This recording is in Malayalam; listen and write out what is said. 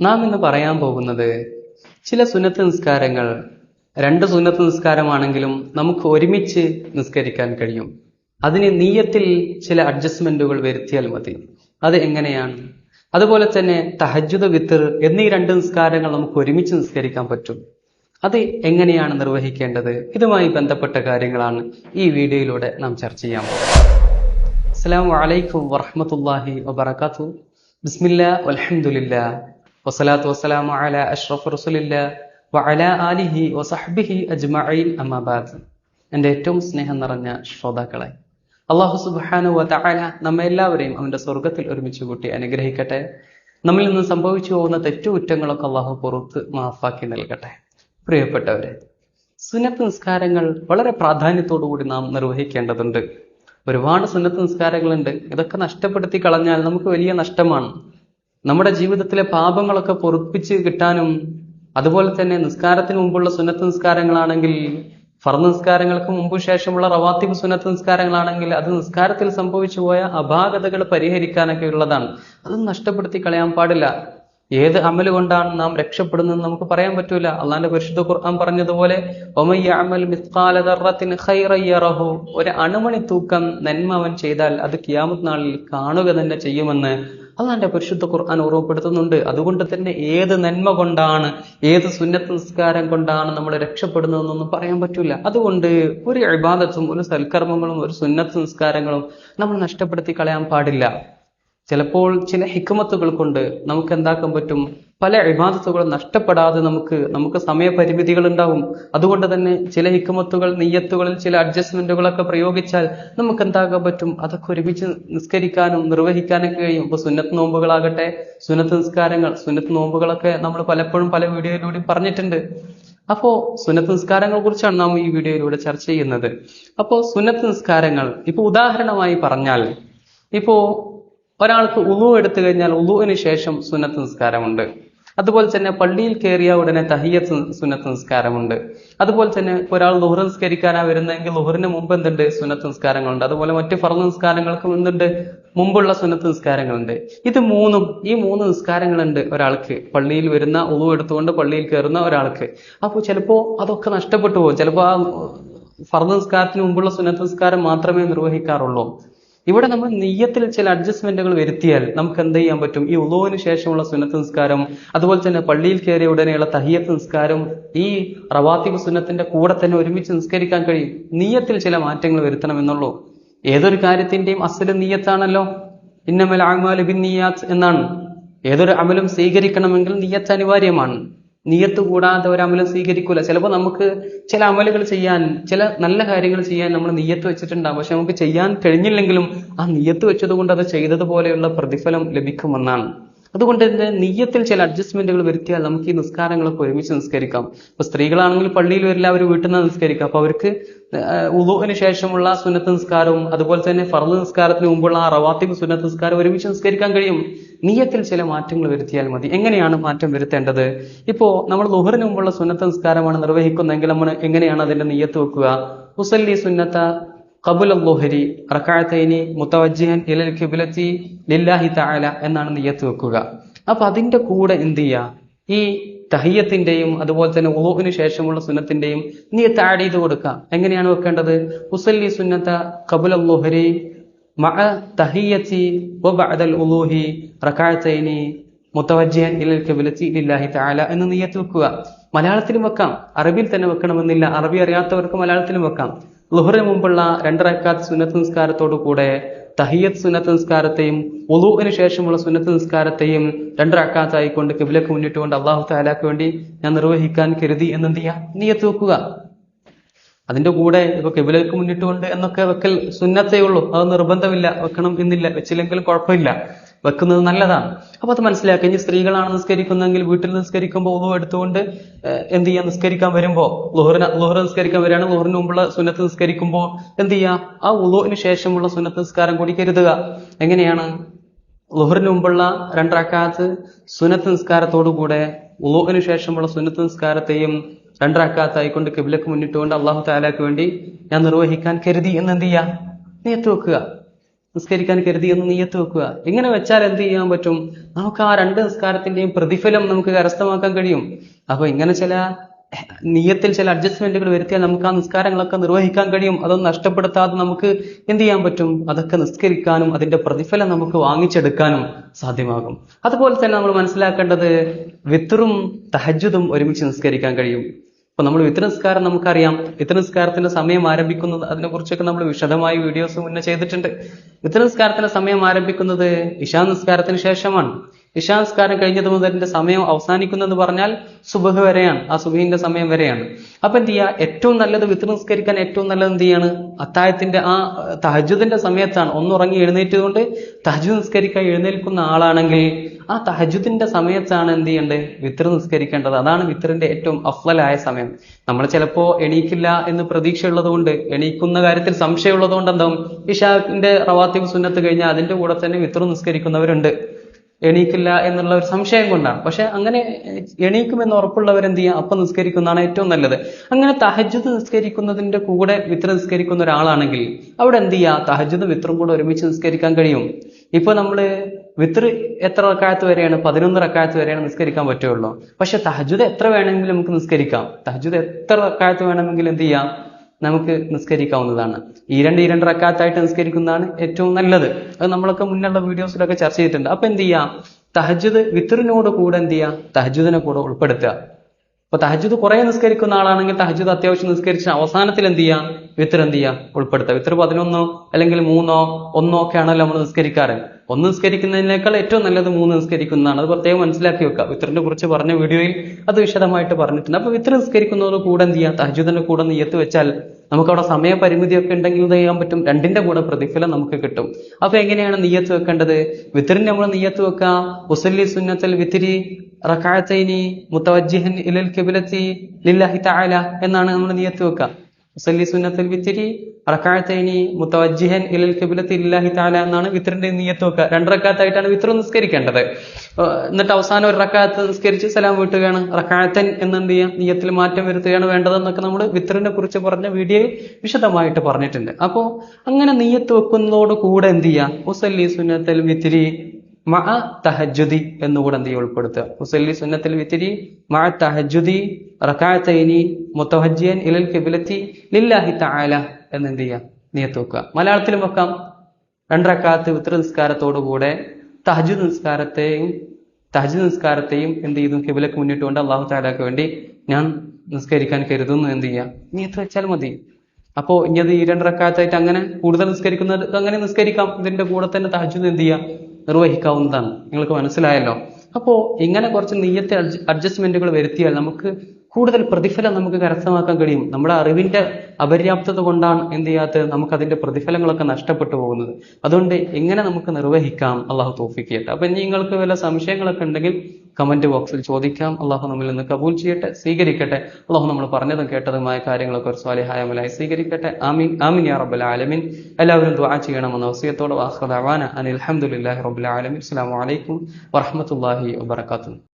നാം ഇന്ന് പറയാൻ പോകുന്നത് ചില സുന്നത്ത് നിസ്കാരങ്ങൾ. രണ്ട് സുന്നത്ത് നിസ്കാരമാണെങ്കിലും നമുക്ക് ഒരുമിച്ച് നിസ്കരിക്കാൻ കഴിയും. അതിന് നീയത്തിൽ ചില അഡ്ജസ്റ്റ്മെന്റുകൾ വരുത്തിയാൽ മതി. അത് എങ്ങനെയാണ്? അതുപോലെ തന്നെ തഹജുദ് വിത്തർ എന്നീ രണ്ട് നിസ്കാരങ്ങൾ നമുക്ക് ഒരുമിച്ച് നിസ്കരിക്കാൻ പറ്റും. അത് എങ്ങനെയാണ് നിർവഹിക്കേണ്ടത്? ഇതുമായി ബന്ധപ്പെട്ട കാര്യങ്ങളാണ് ഈ വീഡിയോയിലൂടെ നാം ചർച്ച ചെയ്യാൻ പോകുന്നത്. അസ്സലാമു അലൈക്കും വറഹ്മത്തുള്ളാഹി വബർക്കാത്തു ബിസ്മില്ല വൽഹംദുലില്ലാ. വസ്സലാത്തു വസ്സലാമു അലാ അഷ്റഫ് റസൂലില്ലാ ആലിഹി വസഹ്ബിഹി അജ്മഈൻ അമ്മാബാദ് എന്റെ ഏറ്റവും സ്നേഹം നിറഞ്ഞ ശ്രോതാക്കളെ അള്ളാഹു സുബ്ഹാനഹു വ തആല നമ്മെ എല്ലാവരെയും അവന്റെ സ്വർഗത്തിൽ ഒരുമിച്ച് കൂട്ടി അനുഗ്രഹിക്കട്ടെ. നമ്മിൽ നിന്ന് സംഭവിച്ചു പോകുന്ന തെറ്റുകുറ്റങ്ങളൊക്കെ അള്ളാഹു പുറത്ത് മാഫാക്കി നൽകട്ടെ. പ്രിയപ്പെട്ടവരെ സുന്നത്ത് നിസ്കാരങ്ങൾ വളരെ പ്രാധാന്യത്തോടുകൂടി നാം നിർവഹിക്കേണ്ടതുണ്ട്. ഒരുപാട് സുന്നത്ത് നിസ്കാരങ്ങളുണ്ട്. ഇതൊക്കെ നഷ്ടപ്പെടുത്തി കളഞ്ഞാൽ നമുക്ക് വലിയ നഷ്ടമാണ്. നമ്മുടെ ജീവിതത്തിലെ പാപങ്ങളൊക്കെ പൊറുപ്പിച്ച് കിട്ടാനും അതുപോലെ തന്നെ നിസ്കാരത്തിന് മുമ്പുള്ള സുന്നത്ത് നിസ്കാരങ്ങളാണെങ്കിൽ ഫർദ് നിസ്കാരങ്ങൾക്ക് മുമ്പ് ശേഷമുള്ള റവാത്തിബ് സുന്നത്ത് നിസ്കാരങ്ങളാണെങ്കിൽ അത് നിസ്കാരത്തിൽ സംഭവിച്ചു പോയ അപാകതകൾ പരിഹരിക്കാനൊക്കെ ഉള്ളതാണ്. അത് നഷ്ടപ്പെടുത്തി കളയാൻ പാടില്ല. ഏത് അമൽ കൊണ്ടാണ് നാം രക്ഷപ്പെടുന്നത് നമുക്ക് പറയാൻ പറ്റൂല. അള്ളാന്റെ പരിശുദ്ധ ഖുർആൻ പറഞ്ഞതുപോലെ ഒരു അണുമണി തൂക്കം നന്മ അവൻ ചെയ്താൽ അത് കിയാമത് നാളിൽ കാണുക തന്നെ ചെയ്യുമെന്ന് അള്ളാന്റെ പരിശുദ്ധ ഖുർആൻ ഓർമ്മപ്പെടുത്തുന്നുണ്ട്. അതുകൊണ്ട് തന്നെ ഏത് നന്മ കൊണ്ടാണ് ഏത് സുന്നത്ത് നിസ്കാരം കൊണ്ടാണ് നമ്മൾ രക്ഷപ്പെടുന്നതെന്നൊന്നും പറയാൻ പറ്റില്ല അതുകൊണ്ട് ഒരു അഭിബാധത്തും ഒരു സൽക്കർമ്മങ്ങളും ഒരു സുന്നത്ത് നിസ്കാരങ്ങളും നമ്മൾ നഷ്ടപ്പെടുത്തി കളയാൻ പാടില്ല. ചിലപ്പോൾ ചില ഹിക്കുമത്തുകൾ കൊണ്ട് നമുക്ക് എന്താക്കാൻ പറ്റും? പല ഇബാദത്തുകളും നഷ്ടപ്പെടാതെ നമുക്ക് നമുക്ക് സമയപരിമിതികൾ ഉണ്ടാവും. അതുകൊണ്ട് തന്നെ ചില ഹിക്കുമത്തുകൾ നെയ്യത്തുകളിൽ ചില അഡ്ജസ്റ്റ്മെന്റുകളൊക്കെ പ്രയോഗിച്ചാൽ നമുക്ക് എന്താക്കാൻ പറ്റും? അതൊക്കെ ഒരുമിച്ച് നിസ്കരിക്കാനും നിർവഹിക്കാനും കഴിയും. ഇപ്പൊ സുന്നത്ത് നോമ്പുകളാകട്ടെ സുന്നത്ത് നിസ്കാരങ്ങൾ സുന്നത്ത് നോമ്പുകളൊക്കെ നമ്മൾ പലപ്പോഴും പല വീഡിയോയിലൂടെ പറഞ്ഞിട്ടുണ്ട്. അപ്പോ സുന്നത്ത് നിസ്കാരങ്ങളെ കുറിച്ചാണ് നാം ഈ വീഡിയോയിലൂടെ ചർച്ച ചെയ്യുന്നത്. അപ്പോ സുന്നത്ത് നിസ്കാരങ്ങൾ ഇപ്പൊ ഉദാഹരണമായി പറഞ്ഞാൽ ഇപ്പോ ഒരാൾക്ക് ഉളു എടുത്തു കഴിഞ്ഞാൽ ഉളുവിന് ശേഷം സുന്നത്ത് നിസ്കാരമുണ്ട്. അതുപോലെ തന്നെ പള്ളിയിൽ കയറിയ ഉടനെ തഹിയത്ത് സുന്നത്ത് നിസ്കാരമുണ്ട്. അതുപോലെ തന്നെ ഒരാൾ ലുഹർ നിസ്കരിക്കാനാണ് വരുന്നതെങ്കിൽ ലുഹറിന് മുമ്പ് എന്തുണ്ട്? സുന്നത്ത് നിസ്കാരങ്ങളുണ്ട്. അതുപോലെ മറ്റ് ഫർദ് നിസ്കാരങ്ങൾക്കും എന്തുണ്ട്? മുമ്പുള്ള സുന്നത്ത് നിസ്കാരങ്ങളുണ്ട്. ഇത് മൂന്നും ഈ മൂന്ന് നിസ്കാരങ്ങളുണ്ട് ഒരാൾക്ക്. പള്ളിയിൽ വരുന്ന ഉളു എടുത്തുകൊണ്ട് പള്ളിയിൽ കയറുന്ന ഒരാൾക്ക്. അപ്പോൾ ചിലപ്പോൾ അതൊക്കെ നഷ്ടപ്പെട്ടു പോകും. ചിലപ്പോൾ ആ ഫർദ് നിസ്കാരത്തിന് മുമ്പുള്ള സുന്നത്ത് നിസ്കാരം മാത്രമേ നിർവഹിക്കാറുള്ളൂ. ഇവിടെ നമ്മൾ നെയ്യത്തിൽ ചില അഡ്ജസ്റ്റ്മെന്റുകൾ വരുത്തിയാൽ നമുക്ക് എന്ത് ചെയ്യാൻ പറ്റും? ഈ ഉളവിന് ശേഷമുള്ള സുന്നത്ത് നിസ്കാരം അതുപോലെ തന്നെ പള്ളിയിൽ കയറിയ ഉടനെയുള്ള തഹിയത്ത് നിസ്കാരം ഈ റവാത്തിബ് സുന്നത്തിന്റെ കൂടെ തന്നെ ഒരുമിച്ച് നിസ്കരിക്കാൻ കഴിയും. നീയത്തിൽ ചില മാറ്റങ്ങൾ വരുത്തണം എന്നുള്ളൂ. ഏതൊരു കാര്യത്തിന്റെയും അസൽ നീയത്താണല്ലോ ഇന്നമൽ ആമാലു ബിൻ നീയാത്ത് എന്നാണ്. ഏതൊരു അമലും സ്വീകരിക്കണമെങ്കിൽ നീയത്ത് അനിവാര്യമാണ്. നീയത്ത് കൂടാതെ ഒരു അമലും സ്വീകരിക്കൂല. ചിലപ്പോൾ നമുക്ക് ചില അമലുകൾ ചെയ്യാൻ ചില നല്ല കാര്യങ്ങൾ ചെയ്യാൻ നമ്മൾ നീയത്ത് വെച്ചിട്ടുണ്ടാകും പക്ഷെ നമുക്ക് ചെയ്യാൻ കഴിഞ്ഞില്ലെങ്കിലും ആ നീയത്ത് വെച്ചതുകൊണ്ട് അത് ചെയ്തതുപോലെയുള്ള പ്രതിഫലം ലഭിക്കുമെന്നാണ്. അതുകൊണ്ട് തന്നെ നീയത്തിൽ ചില അഡ്ജസ്റ്റ്മെന്റുകൾ വരുത്തിയാൽ നമുക്ക് ഈ നിസ്കാരങ്ങളൊക്കെ ഒരുമിച്ച് നിസ്കരിക്കാം. ഇപ്പൊ സ്ത്രീകളാണെങ്കിൽ പള്ളിയിൽ വരില്ല അവർ വീട്ടിൽ നിന്ന് നിസ്കരിക്കാം. അപ്പൊ അവർക്ക് ഉദോഹിന് ശേഷമുള്ള സുന്നത്ത് നിസ്കാരവും അതുപോലെ തന്നെ ഫർദ് നിസ്കാരത്തിന് മുമ്പുള്ള ആ റവാത്തിബ് സുന്നത്ത് നിസ്കാരം ഒരുമിച്ച് നിസ്കരിക്കാൻ കഴിയും. നീയത്തിൽ ചില മാറ്റങ്ങൾ വരുത്തിയാൽ മതി. എങ്ങനെയാണ് മാറ്റം വരുത്തേണ്ടത്? ഇപ്പോ നമ്മൾ ലുഹറിന് മുമ്പുള്ള സുന്നത്ത് നിസ്കാരമാണ് നിർവഹിക്കുന്നതെങ്കിൽ നമ്മൾ എങ്ങനെയാണ് അതിന്റെ നീയത്ത് വെക്കുക? ഹുസല്ലി സുന്നത്ത കബുൽ ലുഹരി റക്കാഴത്തൈനി മുത്തവജ്ജിഹൻ ഇലൽ കിബിലത്തി ലില്ലാഹി തആല എന്നാണ് നെയ്യത്ത് വെക്കുക. അപ്പൊ അതിന്റെ കൂടെ എന്ത് ചെയ്യുക ഈ തഹയ്യത്തിന്റെയും അതുപോലെ തന്നെ ഉളുവിന് ശേഷമുള്ള സുന്നത്തിന്റെയും നീയത്ത് ആഡ് ചെയ്ത് കൊടുക്കുക. എങ്ങനെയാണ് വെക്കേണ്ടത്? ഉസല്ലി സുന്നത്ത കബുൽ ലുഹരി മഅ തഹിയത്തി വബഅദൽ ഉലൂഹി റക്കാഴത്തൈനി മുത്തവജ്ജിഹൻ ഇലൽ കിബിലത്തി ലില്ലാഹി തആല എന്ന് നീയത്ത് വെക്കുക. മലയാളത്തിലും വെക്കാം. അറബിയിൽ തന്നെ വെക്കണമെന്നില്ല. അറബി അറിയാത്തവർക്ക് മലയാളത്തിലും വെക്കാം. ലുഹറിന് മുമ്പുള്ള രണ്ടരക്കാത്ത് സുന്നത്ത് നിസ്കാരത്തോടു കൂടെ തഹിയത്ത് സുന്നത്ത് നിസ്കാരത്തെയും ഒലുവിന് ശേഷമുള്ള സുന്നത്ത് നിസ്കാരത്തെയും രണ്ടരക്കാത്തായിക്കൊണ്ട് കിബിലക്ക് മുന്നിട്ട് കൊണ്ട് അള്ളാഹു താലാക്ക് വേണ്ടി ഞാൻ നിർവഹിക്കാൻ കരുതി എന്നെന്ത് ചെയ്യാം? നീയത്ത് വെക്കുക. അതിന്റെ കൂടെ ഇപ്പൊ കിബിലക്ക് മുന്നിട്ട് കൊണ്ട് എന്നൊക്കെ വെക്കൽ സുന്നത്തേ ഉള്ളൂ. അത് നിർബന്ധമില്ല. വെക്കണം എന്നില്ല. വെച്ചില്ലെങ്കിലും കുഴപ്പമില്ല. വെക്കുന്നത് നല്ലതാണ്. അപ്പൊ അത് മനസ്സിലാക്കുക ഇനി സ്ത്രീകളാണ് നിസ്കരിക്കുന്നതെങ്കിൽ വീട്ടിൽ നിസ്കരിക്കുമ്പോൾ ഉളു എടുത്തുകൊണ്ട് എന്ത് ചെയ്യാം? നിസ്കരിക്കാൻ വരുമ്പോൾ ലുഹറിന് ലുഹർ നിസ്കരിക്കാൻ വരികയാണ്. ലുഹറിന് മുമ്പുള്ള സുന്നത്ത് നിസ്കരിക്കുമ്പോൾ എന്ത് ചെയ്യാം? ആ ഉളുവിന് ശേഷമുള്ള സുന്നത്ത് നിസ്കാരം കൂടി കരുതുക. എങ്ങനെയാണ്? ലുഹറിന് മുമ്പുള്ള രണ്ടറക്കാത്ത് സുന്നത്ത് നിസ്കാരത്തോടു കൂടെ ഉളുവിന് ശേഷമുള്ള സുന്നത്ത് നിസ്കാരത്തെയും രണ്ടറക്കാത്തായിക്കൊണ്ട് കിബിലക്ക് മുന്നിട്ടുകൊണ്ട് അള്ളാഹു താലാക്ക് വേണ്ടി ഞാൻ നിർവഹിക്കാൻ കരുതി. എന്ന് എന്ത് ചെയ്യാ? നീയത്ത് വെക്കുക നിസ്കരിക്കാൻ കരുതി എന്ന് നീയത്ത് വെക്കുക. ഇങ്ങനെ വെച്ചാൽ എന്ത് ചെയ്യാൻ പറ്റും? നമുക്ക് ആ രണ്ട് നിസ്കാരത്തിന്റെയും പ്രതിഫലം നമുക്ക് കരസ്ഥമാക്കാൻ കഴിയും. അപ്പൊ ഇങ്ങനെ ചില നീയത്തിൽ ചില അഡ്ജസ്റ്റ്മെന്റുകൾ വരുത്തിയാൽ നമുക്ക് ആ നിസ്കാരങ്ങളൊക്കെ നിർവഹിക്കാൻ കഴിയും. അതൊന്നും നഷ്ടപ്പെടുത്താതെ നമുക്ക് എന്ത് ചെയ്യാൻ പറ്റും? അതൊക്കെ നിസ്കരിക്കാനും അതിന്റെ പ്രതിഫലം നമുക്ക് വാങ്ങിച്ചെടുക്കാനും സാധ്യമാകും. അതുപോലെ തന്നെ നമ്മൾ മനസ്സിലാക്കേണ്ടത് വിത്തറും തഹജുദും ഒരുമിച്ച് നിസ്കരിക്കാൻ കഴിയും. ഇപ്പൊ നമ്മൾ വിത്ര നിസ്കാരം നമുക്കറിയാം. വിത്ര നിസ്കാരത്തിന്റെ സമയം ആരംഭിക്കുന്നത് അതിനെക്കുറിച്ചൊക്കെ നമ്മൾ വിശദമായി വീഡിയോസ് മുന്നേ ചെയ്തിട്ടുണ്ട്. വിത്ര നിസ്കാരത്തിന്റെ സമയം ആരംഭിക്കുന്നത് ഇഷാ നിസ്കാരത്തിന് ശേഷമാണ്. ഇഷാ കഴിഞ്ഞത് മുതൽ എന്റെ സമയം അവസാനിക്കുന്നെന്ന് പറഞ്ഞാൽ സുബഹ് വരെയാണ് ആ സുബഹിന്റെ സമയം വരെയാണ്. അപ്പൊ എന്ത് ചെയ്യുക? ഏറ്റവും നല്ലത് വിത്ര നിസ്കരിക്കാൻ ഏറ്റവും നല്ലത് എന്ത് ചെയ്യാണ്? അത്തായത്തിന്റെ ആ തഹജുദിന്റെ സമയത്താണ്. ഒന്നുറങ്ങി എഴുന്നേറ്റുകൊണ്ട് തഹജു നിസ്കരിക്കാൻ എഴുന്നേൽക്കുന്ന ആളാണെങ്കിൽ ആ തഹജുദിന്റെ സമയത്താണ് എന്ത് ചെയ്യേണ്ടത്? വിത്ര നിസ്കരിക്കേണ്ടത്. അതാണ് വിത്തറിന്റെ ഏറ്റവും അഫ്വലായ സമയം. നമ്മൾ ചിലപ്പോ എണീക്കില്ല എന്ന് പ്രതീക്ഷയുള്ളത് കൊണ്ട് എണീക്കുന്ന കാര്യത്തിൽ സംശയമുള്ളത് കൊണ്ട് എന്താവും? ഇഷാഖിന്റെ റവാത്തിബ് സുന്നത്ത് കഴിഞ്ഞാൽ അതിന്റെ കൂടെ തന്നെ വിത്തർ നിസ്കരിക്കുന്നവരുണ്ട്. എണീക്കില്ല എന്നുള്ള ഒരു സംശയം കൊണ്ടാണ്. പക്ഷെ അങ്ങനെ എണീക്കുമെന്ന് ഉറപ്പുള്ളവർ എന്ത് ചെയ്യുക? അപ്പം നിസ്കരിക്കുന്നതാണ് ഏറ്റവും നല്ലത്. അങ്ങനെ തഹജുദ് നിസ്കരിക്കുന്നതിന്റെ കൂടെ വിത്ര നിസ്കരിക്കുന്ന ഒരാളാണെങ്കിൽ അവിടെ എന്ത് ചെയ്യുക? തഹജുദ് വിത്രും കൂടെ ഒരുമിച്ച് നിസ്കരിക്കാൻ കഴിയും. ഇപ്പൊ നമ്മൾ വിത്ര എത്ര റക്കായത്ത് വരെയാണ്? പതിനൊന്ന് റക്കായത്ത് വരെയാണ് നിസ്കരിക്കാൻ പറ്റുള്ളൂ പക്ഷെ തഹജുദ് എത്ര വേണമെങ്കിലും നമുക്ക് നിസ്കരിക്കാം. തഹജുദ് എത്ര റക്കായത്ത് വേണമെങ്കിലും എന്ത് ചെയ്യാം? നമുക്ക് നിസ്കരിക്കാവുന്നതാണ്. ഈ രണ്ട് ഈ രണ്ട് റക്കാത്തായിട്ട് നിസ്കരിക്കുന്നതാണ് ഏറ്റവും നല്ലത്. അത് നമ്മളൊക്കെ മുന്നുള്ള വീഡിയോസിലൊക്കെ ചർച്ച ചെയ്തിട്ടുണ്ട്. അപ്പൊ എന്ത് ചെയ്യാം? തഹജുദ് വിത്തറിനോട് കൂടെ എന്ത് ചെയ്യാം? തഹജുദിനെ കൂടെ ഉൾപ്പെടുത്തുക. അപ്പൊ തഹജുദ് കുറെ നിസ്കരിക്കുന്ന ആളാണെങ്കിൽ തഹജുദ് അത്യാവശ്യം നിസ്കരിച്ച അവസാനത്തിൽ എന്ത് ചെയ്യാം? വിത്തർ എന്ത് ചെയ്യാം? ഉൾപ്പെടുത്തുക വിത്തർ പതിനൊന്നോ അല്ലെങ്കിൽ മൂന്നോ ഒന്നോ ഒക്കെ ആണല്ലോ നമ്മൾ നിസ്കരിക്കാറ്. ഒന്ന് നിസ്കരിക്കുന്നതിനേക്കാൾ ഏറ്റവും നല്ലത് മൂന്ന് നിസ്കരിക്കുന്നതാണ്. അത് പ്രത്യേകം മനസ്സിലാക്കി വെക്കുക. വിത്തറിനെ കുറിച്ച് പറഞ്ഞ വീഡിയോയിൽ അത് വിശദമായിട്ട് പറഞ്ഞിട്ടുണ്ട്. അപ്പൊ വിത്തർ നിസ്കരിക്കുന്നതോട് കൂടെ എന്ത് ചെയ്യാം? തഹജുദിന്റെ കൂടെ നീയത്ത് വെച്ചാൽ നമുക്ക് അവിടെ സമയപരിമിതിയൊക്കെ ഉണ്ടെങ്കിൽ ഇത് ചെയ്യാൻ പറ്റും. രണ്ടിന്റെ കൂടെ പ്രതിഫലം നമുക്ക് കിട്ടും. അപ്പൊ എങ്ങനെയാണ് നീയത്ത് വെക്കേണ്ടത്? വിത്തറിന് നമ്മൾ നീയത്ത് വെക്കുക. ഉസല്ലി സുന്നത്തൽ വിത്തിരി റക്കായത്തൈനി മുത്തവജ്ജിഹൻ ഇലൽ കിബിലത്തി ലില്ലാഹി തആല എന്നാണ് നമ്മൾ നിയത്ത് വെക്കുക. മുസല്ലി സുന്നത്തുൽ വിത്തിരി റക്കായത്തൈനി മുത്തവജ്ജിഹൻ ഇലൽ കിബിലത്തി ലില്ലാഹി തആല എന്നാണ് വിത്തറിന്റെ നിയത്ത് വെക്കുക. രണ്ട് റക്കാത്തായിട്ടാണ് വിത്തർ നിസ്കരിക്കേണ്ടത്. എന്നിട്ട് അവസാനം ഒരു റക്കാത്ത് നിസ്കരിച്ച് സലാം വീട്ടുകയാണ്. എന്ന് എന്നെന്ത് ചെയ്യാം? നിയത്തിൽ മാറ്റം വരുത്തുകയാണ് വേണ്ടതെന്നൊക്കെ നമ്മൾ വിത്തറിനെ കുറിച്ച് പറഞ്ഞ വീഡിയോയിൽ വിശദമായിട്ട് പറഞ്ഞിട്ടുണ്ട്. അപ്പോ അങ്ങനെ നീയത്ത് വെക്കുന്നതോട് കൂടെ എന്ത് ചെയ്യാം? മുസല്ലി സുന്നത്തുൽ വിത്തിരി മഅ തഹജുദി എന്നുകൂടെ എന്ത് ഉൾപ്പെടുത്തുക. മുസല്ലി സുന്നത്തിൽ വിത്തിരി മഅ തഹജുദി റക്കായത്തൈനി മുത്തഹജിയൻ ഇലൽ കിബിലത്തി ലില്ലാഹി തആല എന്ന് എന്ത് ചെയ്യുക? നിയത്ത് വെക്കുക. മലയാളത്തിലും വെക്കാം. രണ്ടരക്കാലത്ത് വിത്ര നിസ്കാരത്തോടുകൂടെ തഹജു നിസ്കാരത്തെയും തഹജുദ് നിസ്കാരത്തെയും എന്ത് ചെയ്തു? മുന്നിട്ട് കൊണ്ട് അള്ളാഹു താലാക്ക് വേണ്ടി ഞാൻ നിസ്കരിക്കാൻ കരുതുന്നു. എന്ത് ചെയ്യുക? നിയത്ത് വെച്ചാൽ മതി. അപ്പോ ഇനി അത് ഈ രണ്ടരക്കാലത്തായിട്ട് അങ്ങനെ കൂടുതൽ നിസ്കരിക്കുന്നത് അങ്ങനെ നിസ്കരിക്കാം. ഇതിന്റെ കൂടെ തന്നെ തഹജു എന്ത് ചെയ്യാം നിർവഹിക്കാവുന്നതാണ്. നിങ്ങൾക്ക് മനസ്സിലായല്ലോ? അപ്പോ ഇങ്ങനെ കുറച്ച് നീയത്തെ അഡ്ജസ്റ്റ്മെന്റുകൾ വരുത്തിയാൽ നമുക്ക് കൂടുതൽ പ്രതിഫലം നമുക്ക് കരസ്ഥമാക്കാൻ കഴിയും. നമ്മുടെ അറിവിന്റെ അപര്യാപ്തത കൊണ്ടാണ് എന്ത് ചെയ്യാത്തത്? നമുക്ക് അതിന്റെ പ്രതിഫലങ്ങളൊക്കെ നഷ്ടപ്പെട്ടു പോകുന്നത്. അതുകൊണ്ട് എങ്ങനെ നമുക്ക് നിർവഹിക്കാം? അള്ളാഹു തോഫിക്ക് അപ്പൊ ഇനി നിങ്ങൾക്ക് വല്ല സംശയങ്ങളൊക്കെ ഉണ്ടെങ്കിൽ കമന്റ് ബോക്സിൽ ചോദിക്കാം. അള്ളാഹു നമ്മിൽ നിന്ന് കബൂൽ ചെയ്യട്ടെ സ്വീകരിക്കട്ടെ. അള്ളാഹു നമ്മൾ പറഞ്ഞതും കേട്ടതുമായ കാര്യങ്ങളൊക്കെ ഒരു സ്വാലിഹായ അമലായി സ്വീകരിക്കട്ടെ. ആമീൻ. ആമീൻ യാ റബ്ബൽ ആലമീൻ. എല്ലാവരും ദ്വാ ചെയ്യണമെന്ന വസിയത്തോടെ വാഹദാന അനിൽ അലഹമുല്ലാഹി റബ്ബിൽ ആലമീൻ. അസ്സലാമു അലൈക്കും വറഹ്മത്തുള്ളാഹി വബറകാതുഹു.